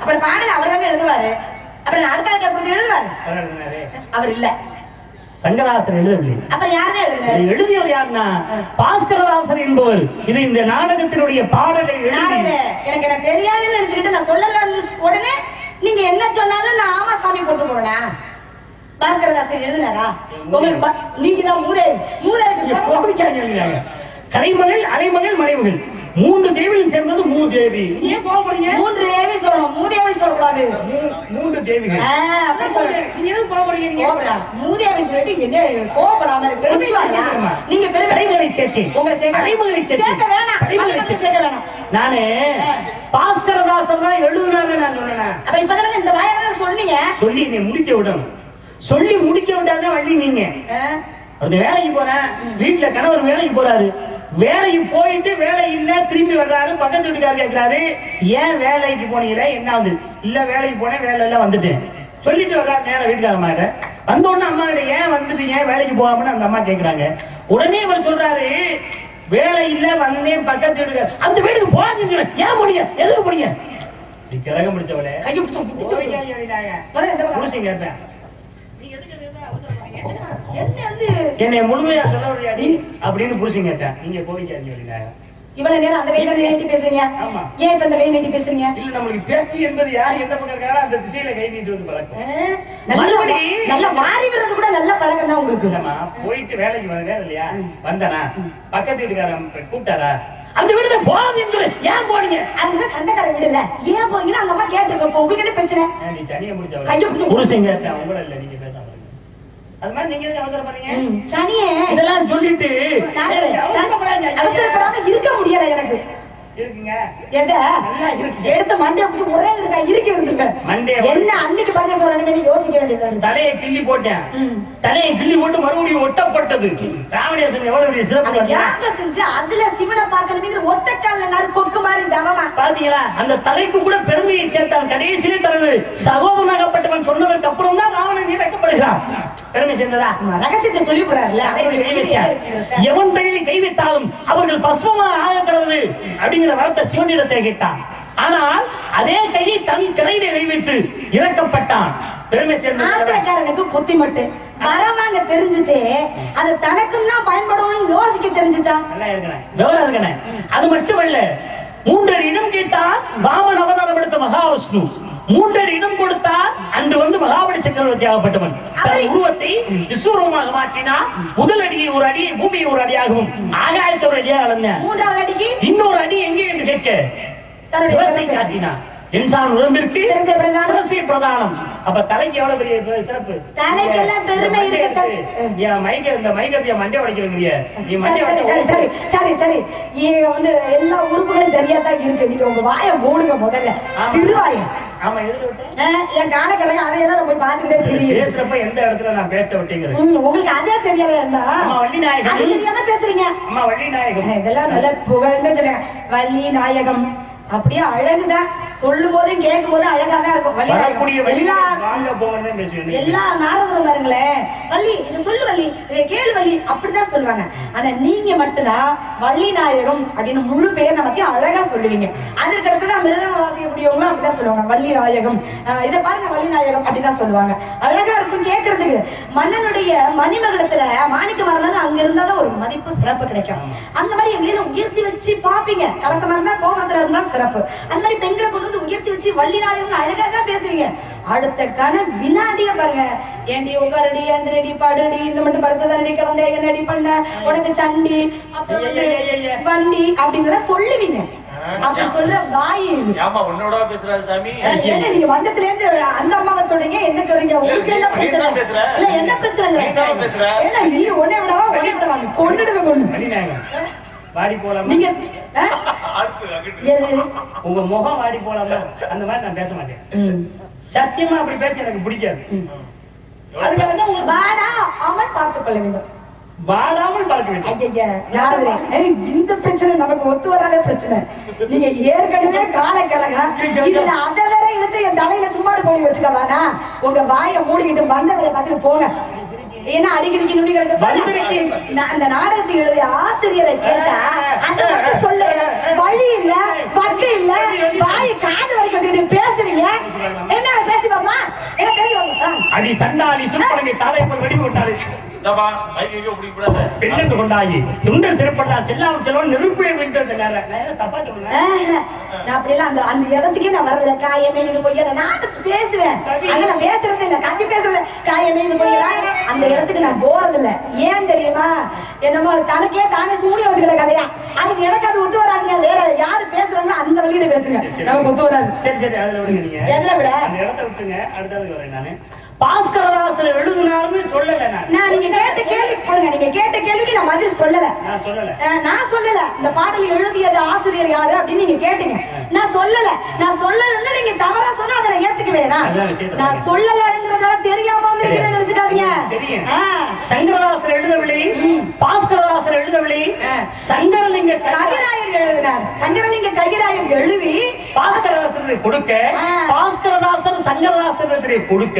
அப்புறம் பாடல் அவர் தாங்க எழுதுவாரு? அப்புறம் அடுத்த ஆளுக்கு கொடுத்து எழுதுவாரு? அவர் இல்ல. சங்கராசன் எழுதவில்லை. அப்புறம் யார்தான் எழுதுனாரு இதை எழுதியவர் யாருன்னா? பாஸ்கரதாசர் என்பவர். இது இந்த நாடகத்தினுடைய பாடலை எனக்கு எனக்கு தெரியாதுன்னு நினைச்சுக்கிட்டு நான் சொல்லலன்னு உடனே நீங்க என்ன சொன்னாலும் நான் ஆமா சாமி போட்டு போறேனா? பாஸ்கரதாசன் எழுதுனாரா? உங்களுக்கு நீங்க தான் கோபிச்சாமி எழுதினாங்க. கலைமகள் அலைமகள் மலைமகள் மூன்று தேவிகள் சேர்ந்தது மூதேவி ஏன் கோபப்படுறீங்க மூன்று தேவி சொல்லணும். மூதேவி சொல்லக்கூடாது. மூ- மூன்று தேவிகள். ஆ, அப்படி சொல்லு. நீங்க எதுவும் கோபப்படுறீங்க கோபடா மூதேவி சொல்லிட்டு என்ன கோபடாம இருக்கு? நீங்க பெருமை கலைமகளை சேர்ச்சி உங்க சேர்ச்சி சேர்க்க வேணாம். கலைமகளை சேர்க்க வேணாம். நானு பாஸ்கரதாசன் தான் எழுதுனாரு நான் சொன்னேன்? அப்ப இப்பதானே இந்த வாயால சொன்னீங்க? சொல்லி நீ முடிக்க விடணும். சொல்லி முடிக்க விட்டாதான் வள்ளி நீங்க. அந்த வேலைக்கு போறேன். வீட்டுல கணவர் வேலைக்கு போறாரு. வேலைக்கு போயிட்டு வேலை இல்ல திரும்பி வர்றாரு பக்கத்து வீட்டுக்காரர் கேட்கிறாரு ஏன் வேலைக்கு போனீங்களே? என்ன ஆகுது? இல்ல வேலைக்கு போனேன் வேலை எல்லாம் வந்துட்டேன். சொல்லிட்டு வர்றாரு நேரம் வீட்டுக்கார அம்மா கிட்ட வந்த உடனே அம்மா கிட்ட ஏன் வந்துட்டு ஏன் வேலைக்கு போகாமன்னு அந்த அம்மா கேக்குறாங்க. உடனே இவர் சொல்றாரு வேலை இல்ல வந்தேன் பக்கத்து வீட்டுக்கார அந்த வீட்டுக்கு சொல்றேன். ஏன் போனீங்க? எதுக்கு போனீங்க? நீ கிரகம் பிடிச்சவளே கையை பிடிச்சு பிடிச்சு கேட்டேன். நீ எதுக்கு அவசரப்படுறீங்க? என்ன முழுமையா சொல்ல முடியாது அப்படின்னு புருஷன் கேட்டேன். நீங்க கோவிக்காதீங்க இவ்வளவு நேரம் அந்த கையில நீட்டி பேசுறீங்க. ஆமா. ஏன் இப்ப இந்த கை நீட்டி பேசுறீங்க? இல்ல நம்மளுக்கு பேச்சு என்பது யார்? எந்த பக்கம் இருக்காரோ அந்த திசையில கை நீட்டு வந்து பழக்கம். நல்ல மறுபடி- நல்ல மாறி விடுறது கூட நல்ல பழக்கம் தான் உங்களுக்கு. இல்லம்மா போயிட்டு வேலைக்கு வந்தா இல்லையா? வந்தனா? பக்கத்து வீட்டுக்காரன் கூப்பிட்டாரா? அந்த வீட்டுல போகாது என்று ஏன் போனீங்க? அவங்க சண்டைக்கார வீடு இல்ல. ஏன் போறீங்கன்னா அந்த அம்மா கேட்டிருக்க இப்போ உங்களுக்கு என்ன பிரச்சனை? நீ கையை பிடிச்சு- புருஷன் கேட்டேன். உங்கள இல்ல நீங்க பேசாம. அது மாதிரி நீங்க எதுக்கு அவசரப்படுறீங்க ம், சனியே. இதெல்லாம் சொல்லிட்டு. அவசரப்படாம இருக்க முடியல எனக்கு. எடுத்து மண்டைய பிடிச்சி ஒரே இருக்கா இருக்கு இருந்துருக்க என்ன அன்னைக்கு பதில் சொல்லணும்னு யோசிக்க வேண்டியதா தலையை கிள்ளி போட்டேன். தலையை கிள்ளி போட்டு மறுபடியும் ஒட்டப்பட்டது. ராமணேசன் எவ்வளவு சிறப்பு செஞ்சு அதுல சிவனை பார்க்கணுங்கிற ஒத்த கால்ல நறு கொக்கு மாதிரி தவமா பாத்தீங்களா அந்த தலைக்கு கூட பெருமையை சேர்த்தான் கடைசியிலே தனது சகோதரனாகப்பட்டவன் சொன்னதுக்கு அப்புறம் தான் ராவணன் இறக்கப்படுகிறான் பெருமை சேர்ந்ததா? ரகசியத்தை சொல்லி போறாருல்ல. எவன் தலையில் கை வைத்தாலும் அப்படிங்கிற வார்த்தை சிவனிடத்தை கேட்டான். ஆனால் அதே கையை தன் கரையிலே கை வைத்து இறக்கப்பட்டான் ஆத்திரக்காரனுக்கு புத்தி மட்டும் வரவாங்க தெரிஞ்சுச்சே. அது தனக்கும் தான் பயன்படும்னு யோசிக்க தெரிஞ்சுச்சா? அது மட்டுமல்ல மூன்றரை இடம் கேட்டார் வாமன் அவதாரம் எடுத்த மகாவிஷ்ணு. மூன்றரை இடம் கொடுத்தார் அன்று வந்து மகாபலி சக்கரவர்த்தி ஆகப்பட்டவன். தன் உருவத்தை விஸ்வரூபமாக மாற்றினார் முதல் அடியை ஒரு அடியை பூமியை ஒரு அடியாகவும் ஆகாயத்தை ஒரு அடியாக அளந்தார். மூன்றாவது அடிக்கு இன்னொரு அடி எங்கே என்று கேட்க சிரசை. காட்டினார். இன்சான் உடம்பிற்கு சிரசை பிரதானம். அப்ப தலைக்கு எவ்வளவு பெரிய சிறப்பு? தலைக்கெல்லாம் பெருமை. இருக்கு. என் மைக்க இந்த மைக்கத்தை மண்டை உடைக்கிறீங்க நீ சரி சரி சரி சரி உடைக்க சரி. இங்க வந்து எல்லா உறுப்புகளும் சரியா தான் இருக்கு. நீங்க உங்க வாயை மூடுங்க முதல்ல. திருவாயம் ஆமா என் காலக்கரையும் அதையெல்லாம் போய் பார்த்துக்கிட்டே தெரியுது. பேசுறப்ப எந்த இடத்துல நான் பேச விட்டேங்கிறது? ம், உங்களுக்கு அதே அம்மா வள்ளி நாயகம். அது தெரியாம பேசுறீங்க. அம்மா வள்ளி நாயகம் இதெல்லாம் நல்ல புகழ்ந்து சொல்லுங்க வள்ளி நாயகம் அப்படியே அழகுதான் சொல்லும் போதும் கேட்கும் போதும் அழகா தான் இருக்கும். எல்லா எல்லா நாரதரும் பாருங்களேன் வள்ளி இதை சொல்லு வள்ளி. இதை கேளு வள்ளி. அப்படிதான் சொல்லுவாங்க. ஆனா நீங்க மட்டும்தான் வள்ளி நாயகம் அப்படின்னு முழு பேர் நமக்கு அழகா சொல்லுவீங்க. அதற்கு அடுத்ததான் மிருதம் வாசிக்கக்கூடியவங்களும் அப்படிதான் சொல்லுவாங்க. வள்ளி நாயகம். இதை பாருங்க வள்ளி நாயகம் அப்படிதான் சொல்லுவாங்க. அழகா இருக்கும் கேட்கறதுக்கு. மன்னனுடைய மணிமகுடத்துல மாணிக்க மரம்தான் அங்க இருந்தாதான் ஒரு மதிப்பு சிறப்பு கிடைக்கும். அந்த மாதிரி எங்களை உயர்த்தி வச்சு பாப்பீங்க கலசமா இருந்தா கோபுரத்துல இருந்தா சிறப்பு. அந்த மாதிரி பெண்களை கொண்டு வந்து உயர்த்தி வச்சு வள்ளி நாயகம் அழகா தான் பேசுவீங்க அடுத்த கண வினாடிய பாருங்க. ஏண்டி உட்காரடி எந்திரடி பாடுடி இந்த மட்டும் படுத்ததடி கிடந்த என்னடி பண்ண? உனக்கு சண்டி அப்புறம் வந்து வண்டி அப்படிங்கிற சொல்லுவீங்க. அப்படி சொல்ற வாய் இது. ஏமா உன்னோட பேசுறாரு சாமி. அஹ் என்ன நீங்க வந்ததுல இருந்து அந்த அம்மாவை சொல்றீங்க என்ன சொல்றீங்க? உங்களுக்கு என்ன பிரச்சனை. இல்ல என்ன பிரச்சனை. என்ன நீ உன்னை விடவா உன்னை விடவா கொண்டுடுவே கொண்டு. வாடி போலாமா? நீங்க உங்க முகம் வாடி போலாமா? அந்த மாதிரி நான் பேச மாட்டேன். சத்தியமா அப்படி பேச எனக்கு பிடிக்காது. அதுக்காக வாடா அவன் பார்த்துக் கொள்ள வேண்டும். வாடாமல் பார்க்க வேண்டும். ஐயைய, நாரதரே, ஏய், இந்த பிரச்சனை நமக்கு ஒத்து வராத பிரச்சனை. நீங்க ஏற்கனவே காலக்கிழங்க இதுல அதை வேற இழுத்து என் தலையில சும்மாடு கோழி வச்சுக்கவானா உங்க வாயை மூடிக்கிட்டு வந்தவரை பார்த்துட்டு போங்க. ஏன்னா அடிக்கடிக்கு நுனி கிடக்க அந்த நாடகத்தை எழுதிய ஆசிரியரை கேட்டா அதை மட்டும் சொல்ல வழி இல்ல வக்கு இல்ல வாயை காது வரைக்கும் வச்சுக்கிட்டு பேசுறீங்க. என்ன அடி சண்டாளி சுற்பலங்கை தாடை போல் வெடி. பெண்ணென்று கொண்டாயி துண்டர் சிறப்பட்டா செல்லாமல் செல்வன் நெருப்பே என்ன தப்பா ஆஹ், நான் அப்படியெல்லாம் அந்த அந்த இடத்துக்கே நான் வரல. காயமே இது போய் நான் பேசுவேன். ஆனா நான் பேசுறது இல்ல. கவி பேசுறது காயமே இது போய் அந்த இடத்துக்கு நான் போறது இல்ல ஏன் தெரியுமா? என்னமோ தனக்கே தானே சூனிய வச்சுக்கிற கதையா? அதுக்கு எனக்கு அது ஒத்து வராதுங்க. வேற யாரு பேசுறாங்களோ அந்த வழியில பேசுங்க. நமக்கு ஒத்து வராது. சரி சரி. அதுல விடுங்க நீங்க. எதுல விட? அந்த அடுத்தது வரேன் நான். பாஸ்கரதாசர் எழுதினாருன்னு சொல்லல நான். நீங்க கேட்ட கேள்வி பாருங்க நீங்க கேட்ட கேள்விக்கு நான் பதில் சொல்லல. நான் சொல்லல. அஹ் நான் சொல்லல. இந்த பாடல் எழுதியது ஆசிரியர் யாரு அப்படின்னு நீங்க கேட்டீங்க. நான் சொல்லல. நான் சொல்லலன்னு நீங்க தவறா சொன்னா அதை ஏத்துக்குவேனா? நான் சொல்லலங்கிறதா தெரியாம வந்திருக்கேன்னு நினைச்சுக்காதீங்க சங்கரதாசர் எழுதவில்லை. பாஸ்கரதாசர் எழுதவில்லை. சங்கரலிங்க கவிராயர் எழுதினார். சங்கரலிங்க கவிராயர் எழுதி பாஸ்கரதாசரை கொடுக்க ஆ. பாஸ்கரதாசர் சங்கரதாசரை கொடுக்க.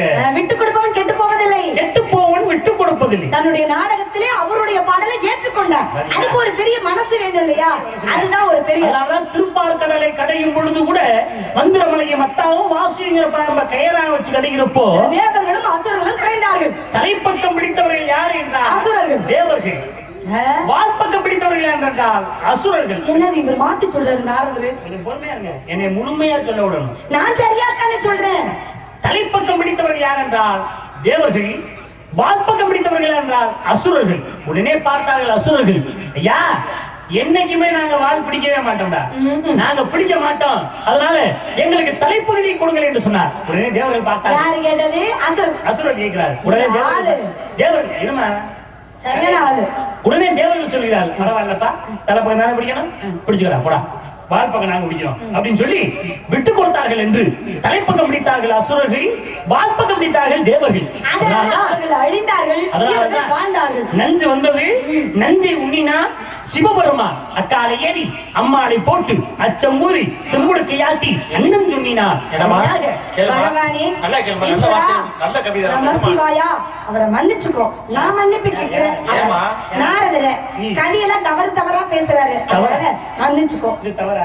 அஹ், விட்டு கொடுப்பவன் கெட்டு போவதில்லை. கெட்டு போவன் விட்டு கொடுப்பதில்லை. தன்னுடைய நாடகத்திலே அவருடைய பாடலை ஏற்றுக்கொண்டார். அதுக்கு ஒரு பெரிய மனசு வேணும் இல்லையா? அதுதான் ஒரு பெரிய திருப்பார்கடலை கடையும் பொழுது கூட மந்திரமலையை மத்தாவும் வாசிங்கிற பாம்ப கயராக வச்சு கடைகிறப்போ தேவர்களும் அசுரர்களும் கிடைந்தார்கள் தலைப்பக்கம் பிடித்தவர்கள் யார் என்றால் அசுரர்கள். தேவர்கள். வால்பக்கம் பிடித்தவர்கள் என்றால் அசுரர்கள். என்னது இவர் மாத்தி சொல்றாரு நாரதரு? கொஞ்சம் பொறுமையா இருங்க. என்னை முழுமையா சொல்ல விடணும். நான் சரியா தானே சொல்றேன். தலைப்பக்கம் பிடித்தவர்கள் யார் என்றால் தேவர்கள் வால்பக்கம் பிடித்தவர்கள் என்றால் அசுரர்கள். உடனே பார்த்தார்கள் அசுரர்கள். ஐயா என்னைக்குமே நாங்க வால் பிடிக்கவே மாட்டோம்டா. நாங்க பிடிக்க மாட்டோம். அதனால எங்களுக்கு தலைப்பகுதியை கொடுங்கள் என்று சொன்னார். உடனே தேவர்கள் பார்த்தார்கள். யாரு கேட்டது? அசுர் அசுரர் கேட்கிறார். உடனே. தேவர்கள் தேவர்கள் ஆளு. உடனே தேவர்கள் சொல்கிறார் பரவாயில்லப்பா. தலைப்பக்கம் தானே பிடிக்கணும்? பிடிச்சுக்கலாம் போடா வால் பக்கம் நாங்க பிடிக்கிறோம் அப்படின்னு சொல்லி விட்டு கொடுத்தார்கள் என்று தலைப்பக்கம் பிடித்தார்கள் அசுரர்கள் வால் பக்கம் பிடித்தார்கள் தேவர்கள் அழிந்தார்கள் நஞ்சு வந்தது. நஞ்சை உண்ணினா சிவபெருமான் அக்காலை ஏறி அம்மாளை போட்டு அச்சம் ஊறி செம்புடுக்கு யாட்டி அண்ணன் சொன்னினார். நல்லா கவிதை அவரை மன்னிச்சுக்கோ. நான் மன்னிப்பு கேட்கிறேன்? நாரதர. கவியெல்லாம் தவறு தவறா பேசுறாரு. மன்னிச்சுக்கோ. இது தவறா?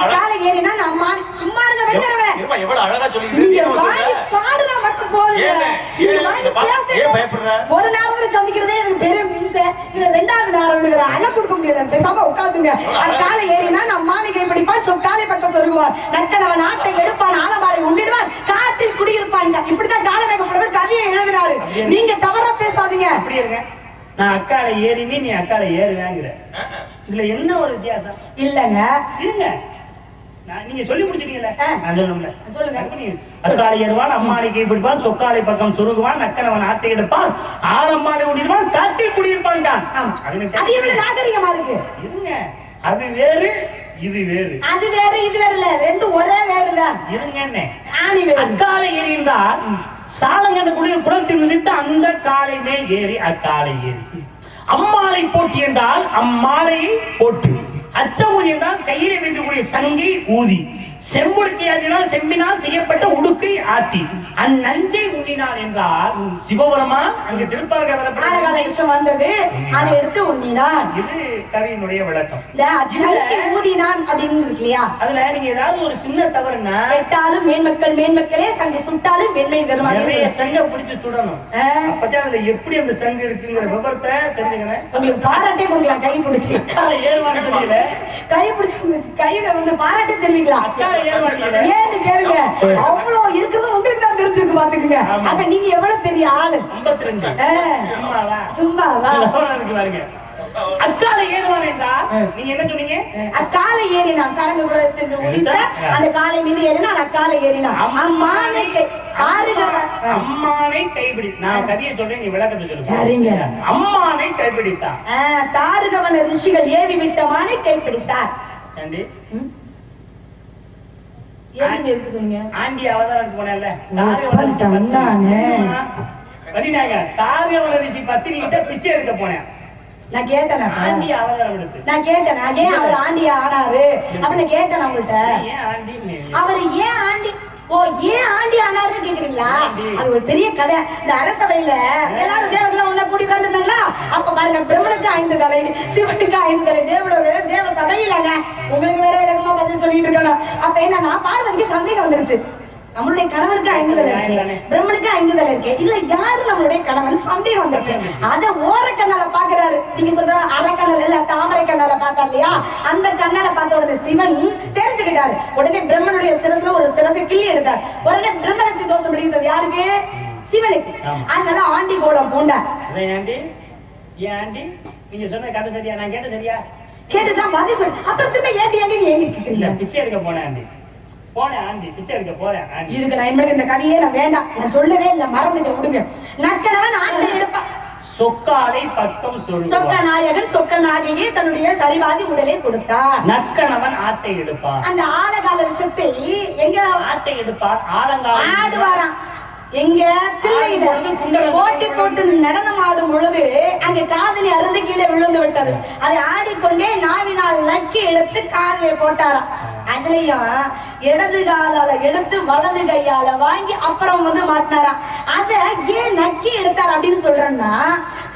அக்கால ஏறினா நான் சும்மா இருங்க வெளியறவன் இருமா, எவ்வளவு அழகா சொல்லி நீங்க வாங்கி பாடுனா மட்டும் போதுங்க? நீங்க வாங்கி பேசுங்க? ஒரு நேரத்துல சந்திக்கிறதே எனக்கு பெரிய இதுல ரெண்டாவது நேரம் அழ கொடுக்க முடியல. பேசாம உட்காந்துங்க அக்கால ஏறினா நான் மாளிகை பிடிப்பான் சொக்காலை பக்கம் சொருகுவான். நக்கனவன் நாட்டை எடுப்பான் ஆலமாலை உண்டிடுவான். காட்டில் குடியிருப்பான். இப்படிதான் காலமேக புலவர் கவியை எழுதினாரு. நீங்க தவறா பேசாதீங்க. நான் அக்காலை ஏறினி நீ அக்காலை ஏறுவேங்கிற. இதுல என்ன ஒரு வித்தியாசம்? இல்லங்க. இருங்க. நான் நீங்க சொல்லி முடிச்சிட்டீங்கல்ல? ஆ. நான் சொல்லணும்ல சொல்லுங்க. அக்காலை ஏறுவான் அம்மானை கைப்பிடிப்பான் சொக்காலை பக்கம் சுருகுவான் நக்கனவன் ஆட்டை எடுப்பான் ஆலம்மானை உண்டிடுவான் காட்டில் குடியிருப்பான் தான். அது இவ்வளவு நாகரிகமா இருக்கு? இருங்க. அது வேறு இது வேறு. அது வேற இது வேற இல்ல. ஒரே வேறுல இருங்க என்ன ஆணி வேறு. அக்காலை ஏறிந்தால் சாலங்கன குடிய குளத்தில் விதித்து அந்த காலை மேல் ஏறி அக்காலை ஏறி. அம்மாளை போட்டி என்றால் அம்மாளையை போட்டு அச்சமூதி என்றால் கையில வைக்கக்கூடிய சங்கை ஊதி. செம்புடுக்கை ஆற்றினால் செம்பினால் செய்யப்பட்ட உடுக்கை ஆட்டி அந்நஞ்சை உண்ணினார் என்றால் சிவபெருமான் அங்கு திருப்பாக ஆலகால விஷம் வந்தது. அதை எடுத்து உண்ணினான். இது கவியினுடைய விளக்கம். இந்த அச்சங்கி ஊதினான் அப்படின்னு இருக்கு இல்லையா அதுல நீங்க ஏதாவது ஒரு சின்ன தவறுனா கெட்டாலும் மேன்மக்கள் மேன்மக்களே சங்கை சுட்டாலும் வெண்மை சொல்லு. சங்க பிடிச்சு சுடணும். அப்பதான் அதுல எப்படி அந்த சங்கு இருக்குங்கிற விவரத்தை தெரிஞ்சுக்கிறேன் உங்களுக்கு பாராட்டே கொடுக்கலாம் கை பிடிச்சி. கை பிடிச்சி கையில வந்து பாராட்டே தெரிவிக்கலாம். ஏன்னு கேளுங்க. அவ்வளவு இருக்கிறது உங்களுக்கு தான் தெரிஞ்சிருக்கு பாத்துக்குங்க. அப்ப நீங்க எவ்வளவு பெரிய ஆளு. சும்மாவா? அக்கால. நீங்க என்ன சொன்னீங்க? அக்காலை ஏறினான் சரங்கு உதித்த அந்த காலை மீது ஏறினான் அக்காலை ஏறினான். அம்மானை. அம்மானை கைப்பிடி நான் கதையை சொல்றேன் நீ விளக்கத்தை சொல்லு. சரிங்க. அம்மானை தாருகவன ரிஷிகள் ஏவி விட்ட மானை கைப்பிடித்தார் ஏண்டி ம்? ஏன் இருக்கு சொன்னீங்க ஆண்டி ரிஷி பத்தினிகிட்ட பிச்சை எடுக்க போனேன். நான் கேட்டேன் ஆண்டி அவதாரம் எடுத்து. நான் கேட்டேன்? ஏன் அவர் ஆண்டி ஆனாரு? அப்படின்னு கேட்டேன் ஆண்டி அவர் ஏன் ஆண்டி ஓ ஏன் ஆண்டி ஆனாருன்னு கேக்குறீங்களா? அது ஒரு பெரிய கதை. இந்த அரசவையில எல்லாரும் தேவர்களா ஒண்ணா கூடி உட்கார்ந்துருந்தாங்களா? அப்ப பாருங்க பிரம்மனுக்கு ஐந்து தலை சிவனுக்கு ஐந்து தலை தேவலோக தேவ சபையிலங்க உங்களுக்கு வேற விளக்கமா பதில் சொல்லிட்டு இருக்காங்க அப்ப என்னன்னா பார்வதிக்கு சந்தேகம் வந்துருச்சு. நம்மளுடைய கணவனுக்கு ஐந்து தலை இருக்கு. பிரம்மனுக்கு ஐந்து தலை இருக்கு. இதுல யாரு நம்மளுடைய கணவன்? சந்தேகம் வந்துச்சு அத ஓர கண்ணால பாக்குறாரு நீங்க சொல்ற அரைக்கண்ணல் இல்ல தாமரை கண்ணால பார்த்தார் இல்லையா? அந்த கண்ணால பார்த்த உடனே சிவன் தெரிஞ்சுக்கிட்டாரு. உடனே பிரம்மனுடைய சிரசுல ஒரு சிரசை கிள்ளி எடுத்தார். உடனே பிரம்மனத்தி தோஷம் பிடிக்கிறது யாருக்கு? சிவனுக்கு. அதனால ஆண்டி கோலம் பூண்டார் ஏன் ஆண்டி? நீங்க சொன்ன கதை சரியா? நான் கேட்ட சரியா? கேட்டுதான் பதில் சொல்லு. அப்புறம் திரும்ப ஏண்டி ஏண்டி நீ ஏண்டி இல்ல பிச்சை எடுக்க போனேன் ஆண்டி. இதுக்கு நான் இனிமேல் இந்த கதையே நான் வேண்டாம். நான் சொல்லவே இல்லை மறந்துட்டு விடுங்க. எடுப்பான். சொக்காலை பக்கம் சொக்க நாயகன் சொக்க நாயகியே தன்னுடைய சரிவாதி உடலை கொடுத்தார். நக்கணவன் ஆட்டை எடுப்பான். அந்த ஆழகால விஷயத்தை எங்க ஆட்டை எடுப்பான் ஆலங்கால ஆடுவாராம். எங்க பொழுது குண்டலம் போட்டி நடனம் ஆடும் பொழுது அங்க காதலி அருந்து கீழே விழுந்து விட்டது. அதை ஆடிக்கொண்டே நாவினால் நக்கி எடுத்து காதையை போட்டாராம். அதுலயும் இடது காலால எடுத்து வலது கையால வாங்கி அப்புறம் வந்து மாட்டினாராம். அத ஏன் நக்கி எடுத்தார் அப்படின்னு சொல்றேன்னா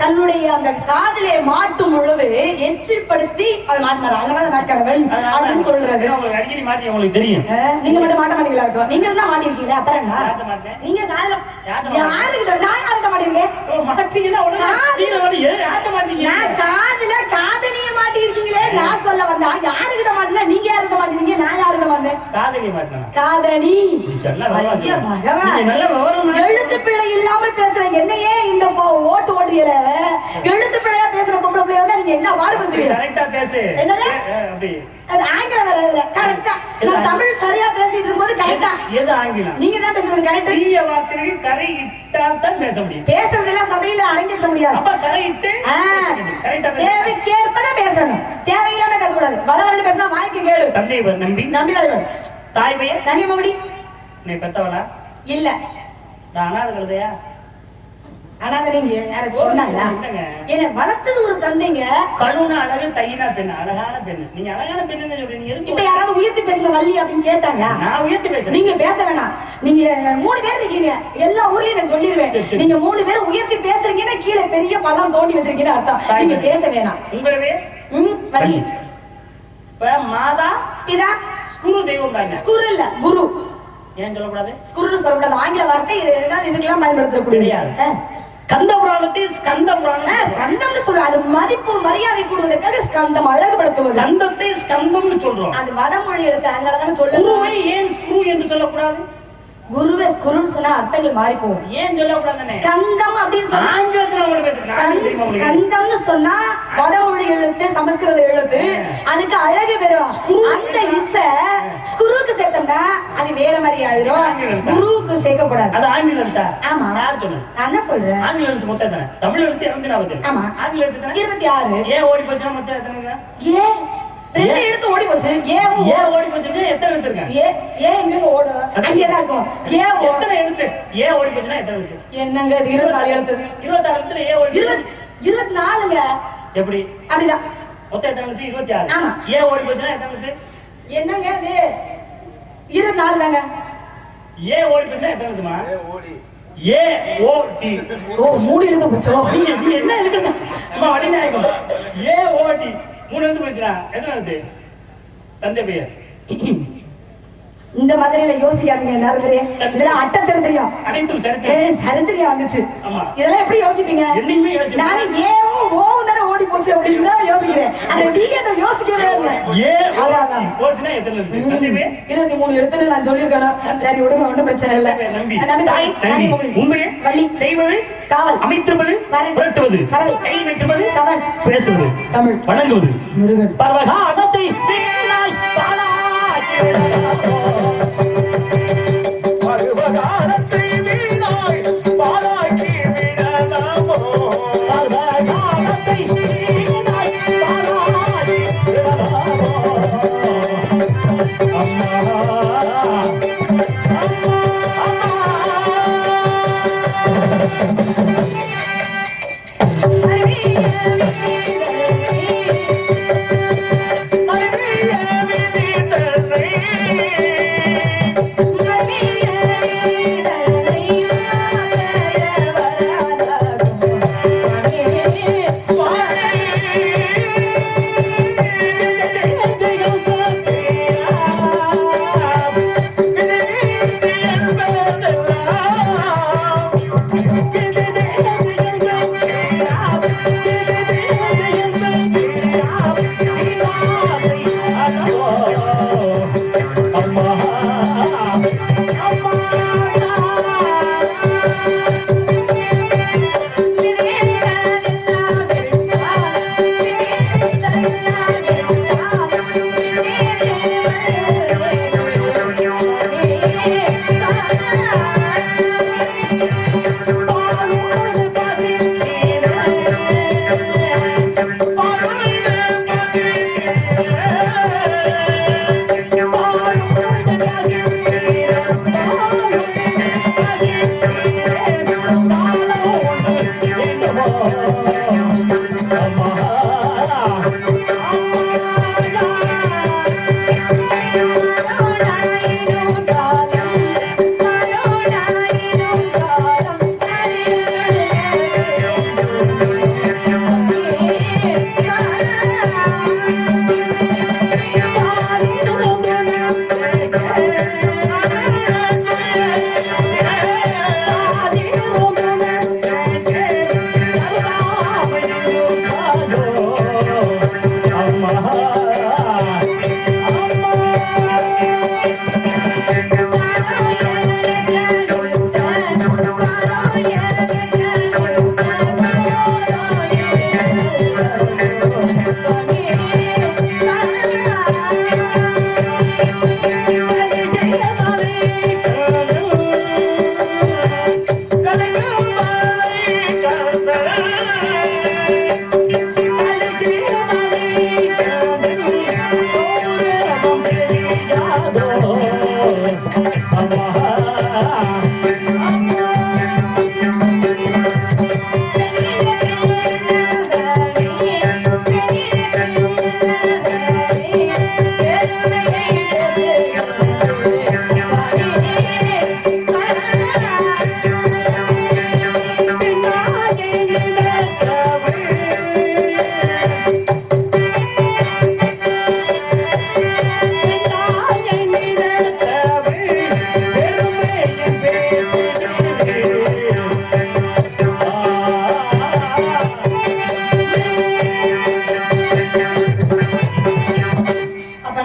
தன்னுடைய அந்த காதலை மாட்டும் பொழுது எச்சில்படுத்தி அதை மாட்டினாரா அதனால நக்கடவன் அப்படின்னு சொல்றது. உங்களுக்கு அடிக்கடி மாட்டி உங்களுக்கு தெரியும். நீங்க மட்டும் மாட்ட மாட்டீங்களா இருக்கும் நீங்க தான் மாட்டிருக்கீங்க அப்புறம் என்ன. நீங்க காதுல யாருக்கிட்ட நான் ஆட்ட மாட்டீங்க? நான் காதுல காதலிய மாட்டிருக்கீங்களே நான் சொல்ல வந்தா யாருக்கிட்ட மாட்டினா நீங்க யாருக்கிட்ட மாட்டீங்க நான் காதலி காதலி பண்ணி- எழுத்து பிழை இல்லாமல் பேசுற என்னையே இந்த ஓட்டு ஓட்டுறீல எழுத்து பிழையா பேசுற பொம்பளை பிள்ளைய நீங்க என்ன பாடுபடுத்துவீங்க கரெக்டா பேசு. என்னது? அது ஆங்கிலம் வர கரெக்டா நான் தமிழ் சரியா பேசிட்டு இருக்கும்போது கரெக்டா எது ஆங்கிலம்? நீங்க தான் பேசுறது கரெக்ட் தீய வார்த்தைக்கு கரை இட்டால் தான் பேச முடியும். பேசுறதெல்லாம் சபையில அரங்கேற்ற முடியாது. அப்ப கரை இட்டு பேசு. தேவைக்கேற்பதான் பேசணும். தேவையில்லாம பேசக்கூடாது. வளவரண்டு பேசினா வாய்க்கு கேடு தந்தை நம்பி. நம்பி தலைவர். தாய் பையன் நம்பி மகுடி நீ பெத்தவளா? இல்ல. நான் அனாதை கழுதையா? அனாத நீங்க யார சொன்னாங்களா. என்ன வளர்த்தது ஒரு தந்தைங்க. கழுவுன அழகு தையினா பெண்ணு அழகான பெண்ணு. நீங்க அழகான பெண்ணுன்னு சொல்றீங்க இப்ப எதுக்கு யாராவது உயர்த்தி பேசுங்க வள்ளி அப்படின்னு கேட்டாங்க. நான் உயர்த்தி பேசுறேன். நீங்க பேச வேணாம். நீங்க மூணு பேர் இருக்கீங்க. எல்லா ஊர்லயும் நான் சரி. நீங்க மூணு பேர் உயர்த்தி பேசுறீங்கன்னா கீழே பெரிய பள்ளம் தோண்டி வச்சிருக்கீங்கன்னு அர்த்தம். நீங்க. பேச வேணாம். உங்களவே ம் வள்ளி. இப்ப மாதா பிதா. ஸ்குரு தெய்வம் ஸ்குரு இல்ல குரு. ஏன் சொல்லக்கூடாது? ஸ்குருன்னு சொல்லக்கூடாது ஆங்கில வார்த்தை இதுக்கெல்லாம் பயன்படுத்தக்கூடிய தெரியாது. கந்த புராணத்தை ஸ்கந்த ஆ, புராணம் ஸ்கந்தம்னு சொல்ற அது மதிப்பு மரியாதை கூடுவதற்காக ஸ்கந்தம் அழகுபடுத்துவது. கந்தத்தை ஸ்கந்தம்னு சொல்றோம். அது வடமொழி எழுத்து அதனால தானே சொல்லுங்க குருவை ஏன் ஸ்குரு என்று சொல்லக்கூடாது? குருவே குருன்னு சொன்னா அர்த்தங்கள் மாறி போகும் ஏன் சொல்லக்கூடாதுன்னு? ஸ்கந்தம் அப்படின்னு சொன்னா ஸ்கந்தம்னு சொன்னா வடமொழி எழுத்து சமஸ்கிருத எழுத்து அதுக்கு அழகு பெறும். அந்த இச ஸ்குருவுக்கு சேர்த்தோம்னா அது வேற மாதிரி ஆயிரும். குருவுக்கு சேர்க்கக்கூடாது அது ஆங்கில எழுத்தா ஆமா. யார் சொன்னது? நான் தான் சொல்றேன். ஆங்கில எழுத்து மொத்தம் எத்தனை? தமிழ் எழுத்து இருநூத்தி நாற்பத்தி ஆமா. ஆங்கில எழுத்து எத்தனை? இருபத்தி ஆறு. ஏன் ஓடி போச்சுன்னா மொத்தம் எத்தனைங்க ஏ ரெண்டு எடுத்து ஓடி போச்சு. ஏவும் ஏன் ஓடி போச்சுன்னா எத்தனை எழுத்து இருக்கு ஏ ஏ எங்க ஓடும்? அங்கேதான் இருக்கும். ஏ ஓ. எத்தனை எழுத்து? ஏன் ஓடி போச்சுன்னா எத்தனை எழுத்து? என்னங்க இது? இருபத்தி நாலு எழுத்து. இருபத்தாறு எழுத்துல ஏன் ஓடி இருபத்தி இருபத்தி நாலுங்க. எப்படி? அப்படிதான். மொத்தம் எத்தனை எழுத்து? இருபத்தி ஆறு. ஏன் ஓடி போச்சுன்னா எத்தனை எழுத்து? என்னங்க இது இருபத்தி நாலு தாங்க. ஏன் ஓடி போச்சுன்னா எத்தனை எழுத்துமா ஏ ஓ டி. ஓ மூணு எழுத்து போச்சோ? நீங்க நீங்க என்ன எழுத்துங்க அம்மா வடிநாயகம் ஏ ஓ டி. மூணு எழுத்து போச்சுனா எத்தனை எழுத்து தந்தை பெயர். இந்த மாதிரில யோசிக்காதீங்க நறுதரே இதெல்லாம் அட்டை தெரியும் அனைத்தும் ஏ, சரித்திரம் சரித்திரியா வந்துச்சு. இதெல்லாம் எப்படி யோசிப்பீங்க. நானும் ஏவும் ஓவும் தானே ஓடி போச்சு அப்படின்னு தான் யோசிக்கிறேன். அந்த டி என்ன யோசிக்கவே இல்லை. இருபத்தி மூணு எழுத்துன்னு நான் சொல்லியிருக்கேன்? சரி விடுங்க ஒண்ணும் பிரச்சனை இல்லை. நம்பி தாய் உண்மையை வள்ளி. செய்வது காவல். அமைத்திருப்பது. புரட்டுவது. வரன். கை வைத்திருப்பது கவல் பேசுவது. தமிழ். வணங்குவது. முருகன். பரவகாலத்தை வீணாய் பாழாக்கி பருவகாலத்தை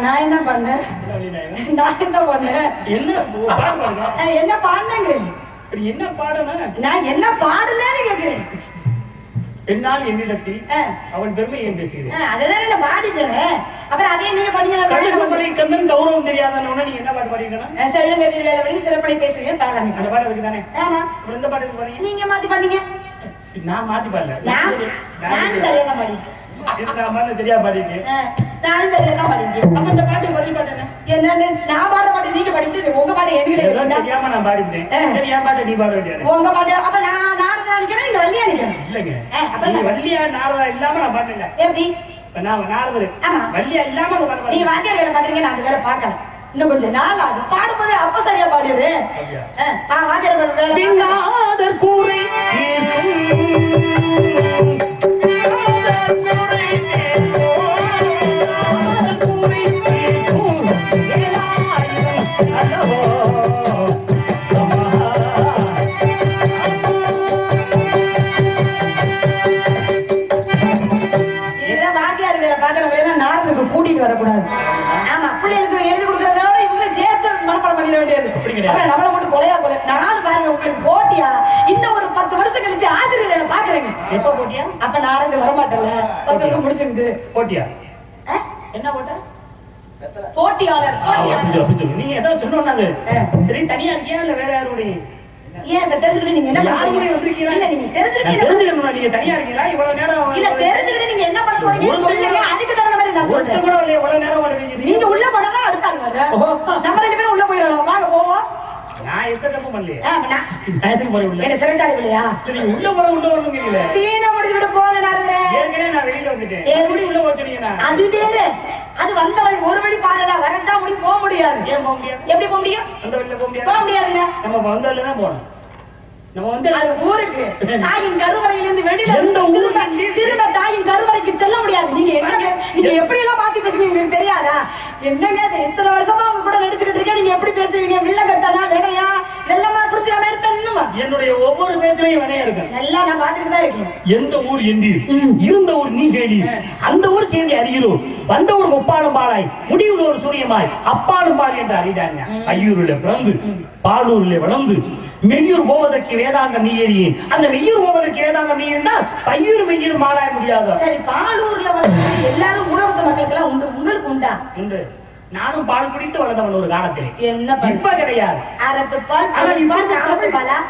நான் என்ன பண்ணேன்? என்ன பாடினாங்க என்ன பாடணும் நான் என்ன பாடுனேன்னு கேக்குறேன். என்னால் என்னிடத்தில் அவன் பெருமை ஏன் பேசுகிறேன்? ஆ, அதுதானே நான் பாடிட்டேன் அப்புறம் அதே நீங்க பண்ணீங்க கண்ணன் கௌரவம் தெரியாதவன நீங்க என்ன பாட்டு பாடிருக்கணும் பண்ணேன்? சொல்லுங்க வேலை பண்ணி சிறப்படி பேசுறீங்க அந்த பாடாமீங்க பாட்டு தானே ஆமா. அப்புறம் இந்த பாட்டு பாருங்க நீங்க மாத்தி பண்ணீங்க நான் மாத்தி பாடல. நான்? சரியா தான் பாடிருக்கேன் நான் பாட்டு சரியா நானும் சரியா தான் அப்ப இந்த பாட்டு என்ன? என்னன்னு நான் பாடுற பாட்டு நீங்க படிக்கிட்டு உங்க பாட்டு என்கிட்ட தெரியாம நான். சரி என் பாட்டை நீ பாட வேண்டியது உங்க பாட்டு அப்ப நான் நிக்கணும் நீங்க வள்ளியா நிக்கணும் இல்லைங்க. ஆ, அப்புறம் நீ என்ன? வள்ளியா நாரதா இல்லாம நான் பாட்டுங்க எப்படி? நான் நாரதரு. வள்ளியா இல்லாம நீங்க. வாத்தியார் வேலை பாக்குறீங்க நான் அந்த வேலை பார்க்கல இன்னும் கொஞ்சம் நாள் ஆகும் பாடும்போது அப்ப சரியா பாடிடு அப்படியா? வாத்தியார் வேலை கூரை வரக்கூடாது. ஆமா பிள்ளைகளுக்கு எழுதி கொடுக்கறதோட இவங்க சேர்த்து மனப்பாடம் பண்ணிட வேண்டியது. அப்புறம் நம்மள போட்டு கொலையா கொலை. நானும் பாருங்க உங்களுக்கு போட்டியா? இன்னும் ஒரு பத்து வருஷம் கழிச்சு ஆசிரியர் வேலை பாக்குறேங்க எப்ப போட்டியா? அப்ப நாரது வரமாட்டேன்ல. பத்து வருஷம் முடிச்சுக்கிட்டு. போட்டியா? என்ன போட்ட? போட்டியாளர் போட்டியாளர். நீங்க ஏதோ சொன்னோன்னாங்க ஆ. சரி தனியா இருக்கியா இல்ல வேற யாரும் ஏன் இப்ப தெரிஞ்சுக்கிட்டு நீங்க என்ன பண்ண போறீங்க? இல்ல நீங்க தெரிஞ்சுக்கிட்டு என்ன பண்ண- தெரிஞ்சுக்கணுமா நீங்க தனியா இருக்கீங்களா? இவ்வளவு நேரம் இல்ல தெரிஞ்சுக்கிட்டு நீங்க என்ன பண்ண போறீங்கன்னு ஒரு சொல்லுங்க. அதுக்கு தகுந்த மாதிரி நான் ஒருத்தர் சொல்றேன். கூட வரலையே, இவ்வளவு நேரம் உங்களை பேசிட்டு நீங்க உள்ள போனா அடுத்த ஆள் வர ஓஹோ. நம்ம ரெண்டு பேரும் உள்ள போயிடலாம். வாங்க போவோம். நான் எந்த தப்பு பண்ணலையே? ஆ, அப்ப நான் நான் எதுக்கு போறேன் உள்ள என்ன சிறைச்சாலை இல்லையா? இல்ல, நீங்க உள்ள போற உள்ள வரணுங்கிறீங்களே சீனை முடிச்சுட்டு போங்க நாரதரே ஏற்கனவே நான் வெளியில வந்துட்டேன்? எப்படி உள்ள அது வேற. அது ஒரு வழி வரதான் முடியும் போக முடியாது. ஏன் போக முடியாது? எப்படி போக முடியும்? அந்த வழியில போக முடியாது. போக முடியாதுங்க நம்ம வந்தால தான் போகணும். நம்ம வந்து அது ஊருக்கு. தாயின் கருவறையிலிருந்து வெளியில எந்த ஊருக்கு திரும்ப கருவறைக்கு செல்ல முடியாது. நீங்க என்ன நீங்க எப்படி எல்லாம் மாத்தி பேசுவீங்க உங்களுக்கு தெரியாதா? என்னங்க இது? இத்தனை வருஷமா உங்க கூட நடிச்சுக்கிட்டு இருக்கேன். நீங்க எப்படி பேசுவீங்க? வில்ல கட்டானா வினையா? வெள்ளமா புடிச்சாம இருப்பேன் இன்னுமா என்னுடைய ஒவ்வொரு பேச்சிலையும் வினையா இருக்கேன் நல்லா நான் பாத்துட்டு தான் இருக்கேன். எந்த ஊர் என்றீர் இருந்த ஊர் நீ கேளீர். அந்த ஊர் சேர்ந்து அறிகிறோம். வந்த ஊர் முப்பாலும் பாலாய் முடிவுல ஒரு சூரியமாய் அப்பாலும் பால் என்று அறிந்தாங்க ஐயூரில் பிறந்து பாலூரில் வளர்ந்து மெய்யூர் போவதற்கு வேதாந்தம் நீ ஏறியே அந்த மெய்யூர் போவதற்கு வேதாந்தம் நீ இருந்தால் பையூர் மெய்யூர் மாலாய முடியாதா? சரி பாலூர்ல வந்து எல்லாரும் ஊரகத்து மக்களுக்கெல்லாம் உண்டு. உங்களுக்கு உண்டா? உண்டு. நானும் பால் குடித்து வளர்ந்தவன் ஒரு காலத்திலே. என்ன இப்ப கிடையாது.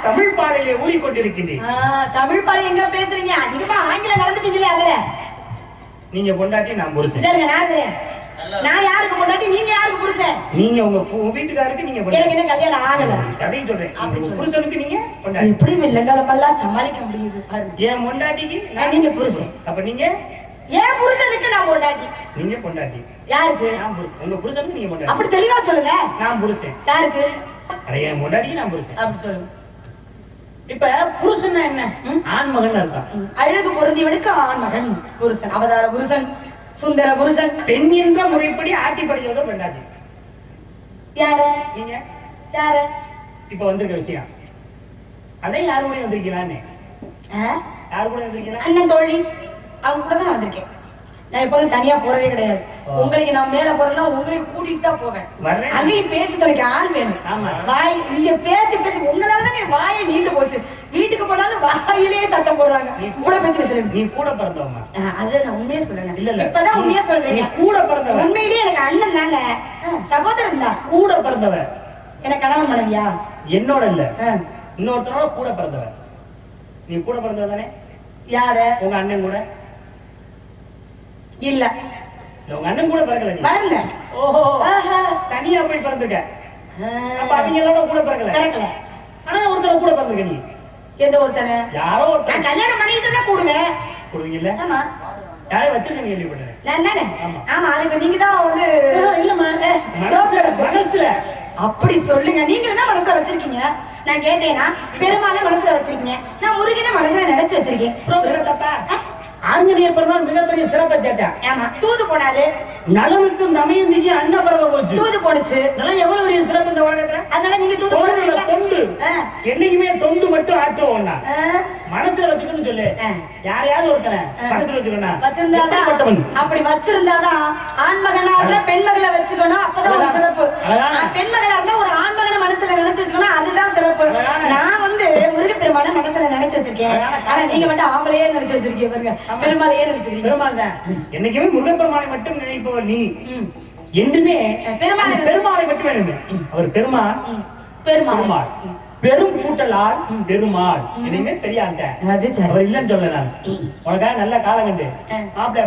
தமிழ் பாலையிலே ஊறிக்கொண்டிருக்கின்றேன். ஆ, தமிழ் பால் எங்க பேசுறீங்க? அதிகமா ஆங்கிலம் கலந்துட்டீங்களே அதுல. நீங்க பொண்டாட்டி நான் புருஷன். சரிங்க நாரதரே நான் யாருக்கு பொண்டாட்டி? நீங்க யாருக்கு புருஷன்? நீங்க உங்க வீட்டுக்காருக்கு நீங்க எனக்கு என்ன கல்யாணம் ஆகல? கதையும் சொல்றேன். புருஷனுக்கு நீங்க பொண்டாட்டி. எப்படி வில்லங்காலமெல்லாம் சமாளிக்க முடியுது. என் பொண்டாட்டிக்கு? நான் நீங்க புருஷன்? அப்ப நீங்க ஏன் புருஷனுக்கு நான் பொண்டாட்டி. நீங்க பொண்டாட்டி. யாருக்கு? நான் புருஷன் உங்க புருஷனுக்கு நீங்க பொண்டாட்டி. அப்படி தெளிவா சொல்லுங்க. நான் புருஷன். யாருக்கு? அட என் பொண்டாட்டிக்கு நான் புருஷன். அப்படி சொல்லுங்க இப்ப புருஷன்னா என்ன? ம். ஆண் மகன் அர்த்தம் ம், அழகு பொருந்தியவனுக்கு ஆண் மகன் புருஷன் அவதார புருஷன் சுந்தர புருஷன். பெண் என்ற முறைப்படி ஆட்டி படிச்சவங்க பொண்டாட்டி. யாரு? நீங்க? யாரு? இப்ப வந்திருக்க விஷயம். அதான் யாரு கூட வந்திருக்கீங்களான்னு? யாரு கூட வந்திருக்கீங்களா அண்ணன் தோழி. அவங்க கூட தான் வந்திருக்கேன். நான் எப்போதும் தனியா போறதே கிடையாது. உங்களுக்கு நான் மேல போறேன்னா உங்களையும் கூட்டிட்டு தான் போவேன். அங்கேயும் பேச்சு துணைக்கு ஆள் வேணும். ஆமா. வாய் இங்க பேசி பேசி உங்களால தான் என் வாயை நீண்டு போச்சு. வீட்டுக்கு போனாலும் வாயிலே சட்டம் போடுறாங்க. இவ்வளவு பேச்சு பேசுறேன். நீ கூட பிறந்தவமா அது நான் உண்மையா சொல்றேன். இல்ல, இல்ல. இப்பதான் உண்மையா சொல்றீங்க நீ கூட பிறந்தவ. உண்மையிலேயே எனக்கு அண்ணன் தாங்க. சகோதரன் தான். கூட பிறந்தவ எனக்கு கணவன் மனைவியா? என்னோட இல்ல. இன்னொருத்தரோட கூட பிறந்தவ நீ கூட பிறந்தவ தானே? யாரு? உங்க அண்ணன் கூட? இல்ல. உங்க அண்ணன் கூட பிறக்கல நீ. வளர்ந்தேன் ஓஹோ. தனியா போய் பிறந்திருக்க அப்ப ஆ, அவங்களோட கூட பிறக்கல. கிடைக்கல ஆனா ஒருத்தர் கூட பிறந்திருக்க நீ. எந்த ஒருத்தனை யாரோ ஒருத்தர். கல்யாணம் பண்ணிட்டு தான் கூடுவேன் கொடுவீங்கல்ல? ஆமா. யாரையும் வச்சிருக்க கேள்விப்பட்டேன் நான் தானே? ஆமா. அதுக்கு நீங்க தான் வந்து இல்லம்மா. மனசுல அப்படி சொல்லுங்க. நீங்க தான் மனசுல வச்சிருக்கீங்க. நான் கேட்டேனா? பெருமாளை மனசுல வச்சிருக்கீங்க. நான் முருகனை மனசுல நினைச்சு வச்சிருக்கேன். புரோக்கர் தப்பா அஹ், ஆஞ்சநேய பெருமாள் மிகப்பெரிய சிறப்பை சேர்த்தான் ஆமா தூது போனாரு. நலனுக்கும் தமையந்திக்கு அன்னபரவ போச்சு. தூது போனுச்சு இதெல்லாம் எவ்வளவு பெரிய சிறப்பு இந்த உலகத்துல? அதனால நீங்க தூது தொண்டு போடுறீங்களா தொண்டு. என்னைக்குமே தொண்டு மட்டும் ஆற்றுவோம்னா மனசுல வச்சுக்கணும்னு சொல்லு. யாரையாவது ஒருத்தனை. மனசுல வச்சுக்கணும் வச்சிருந்தாதான்? அப்படி வச்சிருந்தாதான் ஆண்மகனா இருந்தா பெண்மகளை வச்சுக்கணும் அப்பதான். சிறப்பு பெண்மகளா இருந்தா ஒரு ஆண்மகனை மனசுல நினைச்சு வச்சுக்கணும் அதுதான் சிறப்பு. நான் வந்து முருகப்பெருமான மனசுல நினைச்சு வச்சிருக்கேன். ஆனா நீங்க மட்டும் ஆம்பளையே நினைச்சு வச்சிருக்கீங்க பாருங்க. பெருமாளையே நினைச்சிருக்கீங்க பெருமாள் தான் என்னைக்குமே முருகப்பெருமாளை மட்டும் நினைப்பவர் நீ. என்றுமே பெருமாளை பெருமாளை மட்டும் அவர். பெருமாள் பெருமாள் பெரும் கூட்டலால் பெருமாள். என்னைக்குமே தெரியாத இல்லைன்னு சொல்ல நான். உனக்காக நல்ல காலம் கண்டு.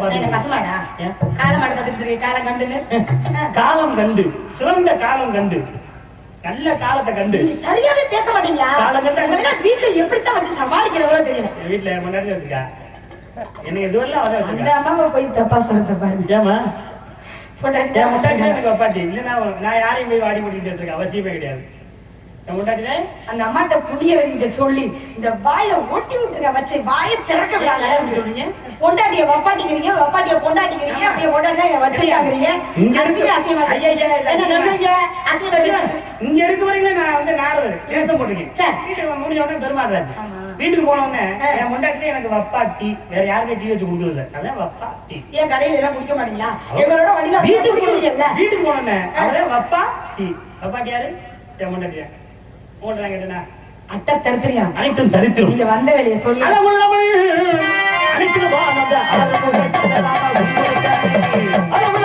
பார்த்துட்டு இருக்கீங்க. காலம் கண்டுன்னு. காலம் கண்டு. சிறந்த காலம் கண்டு. நல்ல காலத்தை கண்டு. சரியாவே பேச மாட்டீங்களா? உங்களெல்லாம் வீட்டுல எப்படித்தான் வச்சு சமாளிக்கிறவங்களோ தெரியல. வீட்டுல முன்னாடி வச்சுக்கா எனக்கு இதுவெல்லாம் அவதான் அந்த அம்மாவை போய் தப்பா சொல்றத பாருங்க. ஏமா பொண்டாட்டி இல்லைன்னா நான் யாரையும் போய் வாடி முடிக்கிட்டு வச்சிருக்கேன் அவசியமே கிடையாது. அந்த அம்மாட்ட புடிய இங்க சொல்லி இந்த வாயில ஒட்டி விட்டுருங்க வச்சு வாயை திறக்க விடாத? பொண்டாட்டிய வப்பாட்டிக்கிறீங்க வப்பாட்டிய பொண்டாட்டிக்கிறீங்க அப்படியே பொண்டாட்டி இருக்கு. அசிங்க அசிங்கமா அசிங்கமா. இங்க இருக்க வரைக்கும் நான் வந்து நாரதர் பேச போட்டிருக்கேன். வீட்டுக்கு முடிஞ்ச உடனே பெருமாள் ஆமா. வீட்டுக்கு போன உடனே ஆ. என் முண்டாட்டி எனக்கு வப்பா டீ வேற யாருமே டீ வச்சு கொடுக்குறது அதான் வப்பா டீ ஏன் கடையில எல்லாம் குடிக்க மாட்டீங்களா? எங்களோட வண்டியில வீட்டுக்கு வீட்டுக்கு போனோன்னே அவரே வப்பா டீ வப்பா டீ யாரு? என் நான் கேட்டேனா அட்ட தருத்திரியம் அனைத்தும் சரித்திரம் நீங்க வந்த வேலையை சொல்லு. அளவுள்ளவள் அனைத்து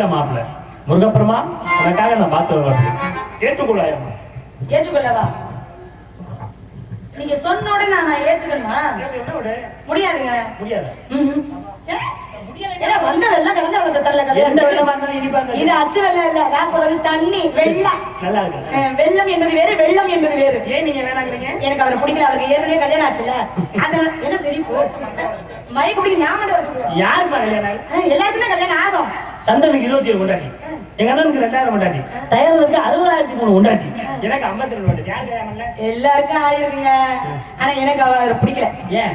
நல்ல மாப்பிள்ள முருகப்பெருமா உனக்காக நான் பார்த்து வரேன் ஏற்றுக்கொள்ளாயம்மா ஏற்றுக்கொள்ளவா? நீங்க சொன்ன உடனே நான் ஏற்றுக்கணுமா? முடியாதுங்க. முடியாது? ஏன்னா வந்த வெள்ளம் கடந்த வெள்ளத்தை தரல கிடையாது இது அச்சு வெள்ளம் இல்ல நான் சொல்றது தண்ணி வெள்ளம் வெள்ளம் என்பது வேறு வெள்ளம் என்பது வேறு. எனக்கு அவரை பிடிக்கல அவருக்கு ஏற்கனவே கல்யாணம் ஆச்சுல அதனால என்ன சிரிப்பு மயக்க பிடிக்க நான் மட்டும் வர சொல்லுவேன். யாருமா கல்யாணம்? எல்லாருக்கும் ஆகும். சந்தனுக்கு இருபத்தி ஏழு கொண்டாட்டி. எங்க அண்ணனுக்கு ரெண்டாயிரம் கொண்டாட்டி. தயாரிக்கு அறுபதாயிரத்தி மூணு எனக்கு ஐம்பத்தி ரெண்டு யார் கல்யாணம் எல்லாருக்கும் ஆயிருக்குங்க ஆனா எனக்கு அவரை பிடிக்கல. ஏன்?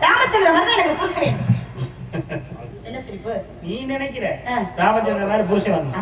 ராமச்சந்திர மாதிரி எனக்கு புருஷன் நீ நினைக்கிற. ஆ. ராமச்சந்திரன் மாதிரி புருஷன்